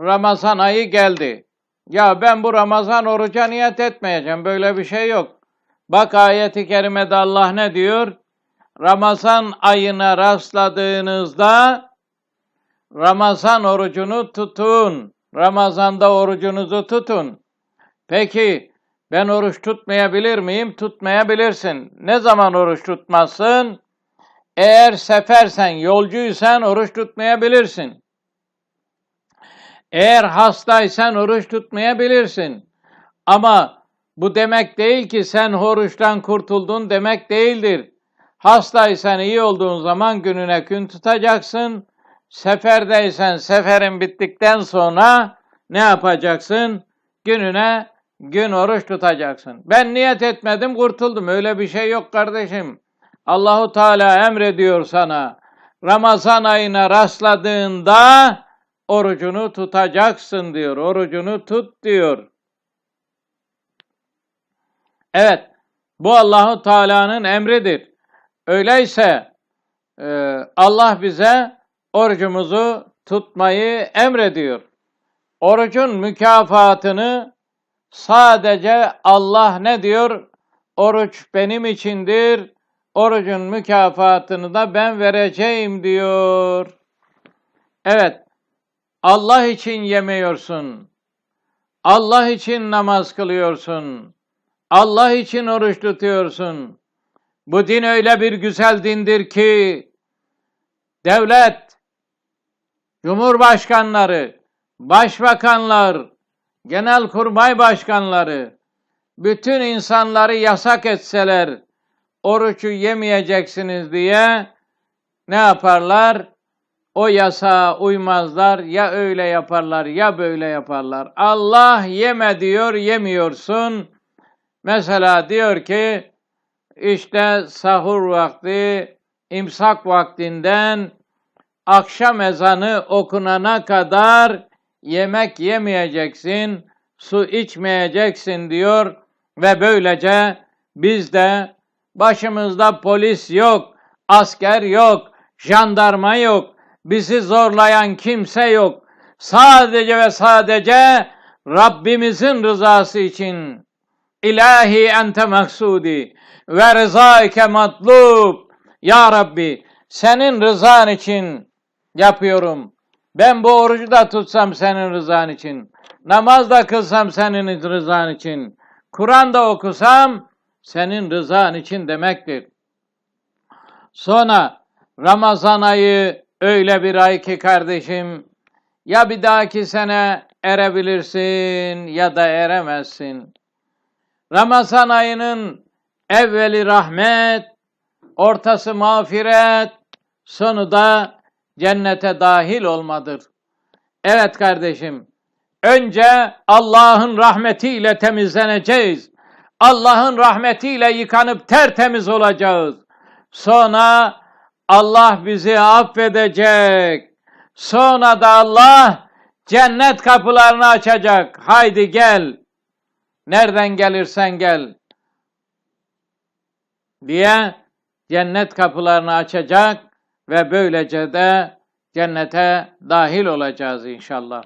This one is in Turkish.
Ramazan ayı geldi. Ya ben bu Ramazan oruca niyet etmeyeceğim. Böyle bir şey yok. Bak ayeti kerimede Allah ne diyor? Ramazan ayına rastladığınızda Ramazan orucunu tutun. Ramazanda orucunuzu tutun. Peki ben oruç tutmayabilir miyim? Tutmayabilirsin. Ne zaman oruç tutmazsın? Eğer sefersen, yolcuysan oruç tutmayabilirsin. Eğer hastaysan oruç tutmayabilirsin. Ama bu demek değil ki sen oruçtan kurtuldun demek değildir. Hastaysan iyi olduğun zaman gününe gün tutacaksın. Seferdeysen seferin bittikten sonra ne yapacaksın? Gününe gün oruç tutacaksın. Ben niyet etmedim kurtuldum. Öyle bir şey yok kardeşim. Allahu Teala emrediyor sana. Ramazan ayına rastladığında orucunu tutacaksın diyor. Orucunu tut diyor. Evet, bu Allahu Teala'nın emridir. Öyleyse e, Allah bize orucumuzu tutmayı emrediyor. Orucun mükafatını sadece Allah ne diyor? Oruç benim içindir. Orucun mükafatını da ben vereceğim diyor. Evet, Allah için yemiyorsun. Allah için namaz kılıyorsun. Allah için oruç tutuyorsun. Bu din öyle bir güzel dindir ki devlet, cumhurbaşkanları, başbakanlar, genelkurmay başkanları bütün insanları yasak etseler orucu yemeyeceksiniz diye ne yaparlar? O yasağa uymazlar ya öyle yaparlar ya böyle yaparlar. Allah yeme diyor yemiyorsun. Mesela diyor ki işte sahur vakti imsak vaktinden akşam ezanı okunana kadar yemek yemeyeceksin, su içmeyeceksin diyor ve böylece biz de başımızda polis yok, asker yok, jandarma yok, bizi zorlayan kimse yok. Sadece ve sadece Rabbimizin rızası için İlahi ente maksudi ve rızaike matlub. Ya Rabbi senin rızan için yapıyorum. Ben bu orucu da tutsam senin rızan için. Namaz da kılsam senin rızan için. Kur'an da okusam senin rızan için demektir. Sonra Ramazan ayı öyle bir ay ki kardeşim ya bir dahaki sene erebilirsin ya da eremezsin. Ramazan ayının evveli rahmet, ortası mağfiret, sonu da cennete dahil olmadır. Evet kardeşim, önce Allah'ın rahmetiyle temizleneceğiz. Allah'ın rahmetiyle yıkanıp tertemiz olacağız. Sonra Allah bizi affedecek. Sonra da Allah cennet kapılarını açacak. Haydi gel. Nereden gelirsen gel. Diye cennet kapılarını açacak ve böylece de cennete dahil olacağız inşallah.